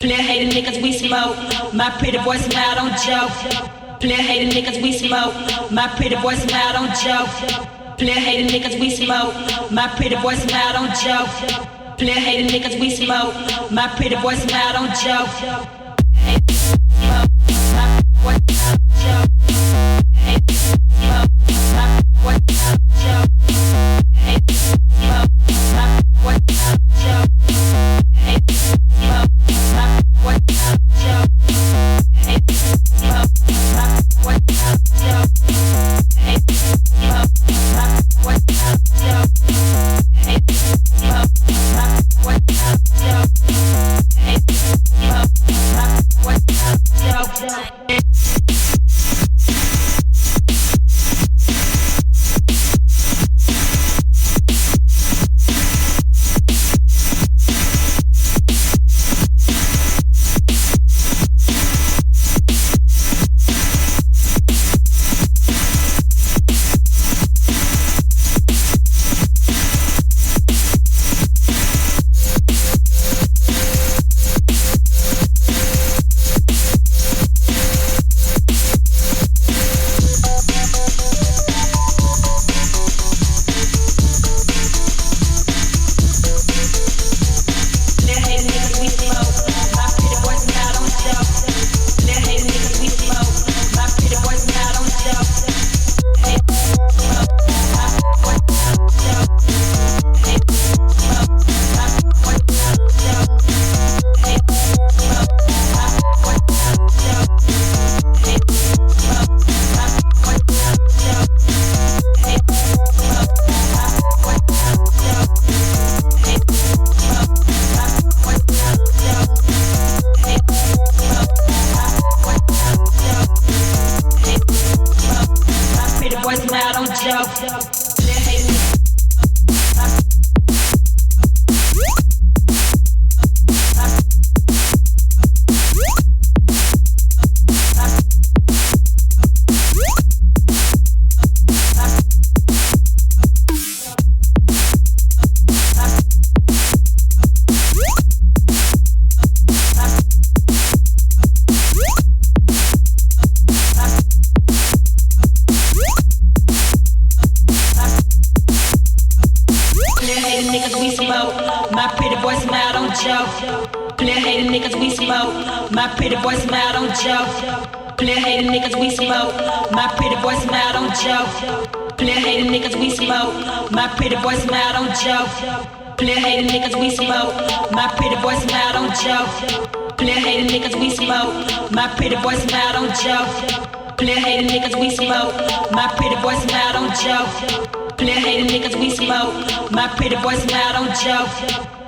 Player hating niggas, we smoke. My pretty boy smile, don't joke. Player hating niggas, we smoke. My pretty boy smile, don't joke. Player hating niggas, we smoke. My pretty boy smile, don't joke. Player hating niggas, we smoke. My pretty boy smile, don't joke. dub, dub. Player hater niggas, we smoke. My pretty boy smile, don't joke. Player hating niggas, we smoke. My pretty boy smile, don't joke. Player hating niggas, we smoke. My pretty boy smile, don't joke. Player hating niggas, we smoke. My pretty boy smile, don't joke. Player hating niggas, we smoke. My pretty boy smile, don't joke. Player hating niggas, we smoke. My pretty boy smile, don't joke. Player hating niggas, we smoke. My pretty voice, smile, don't joke. Player hating niggas, we smoke. My pretty voice, smile, don't joke.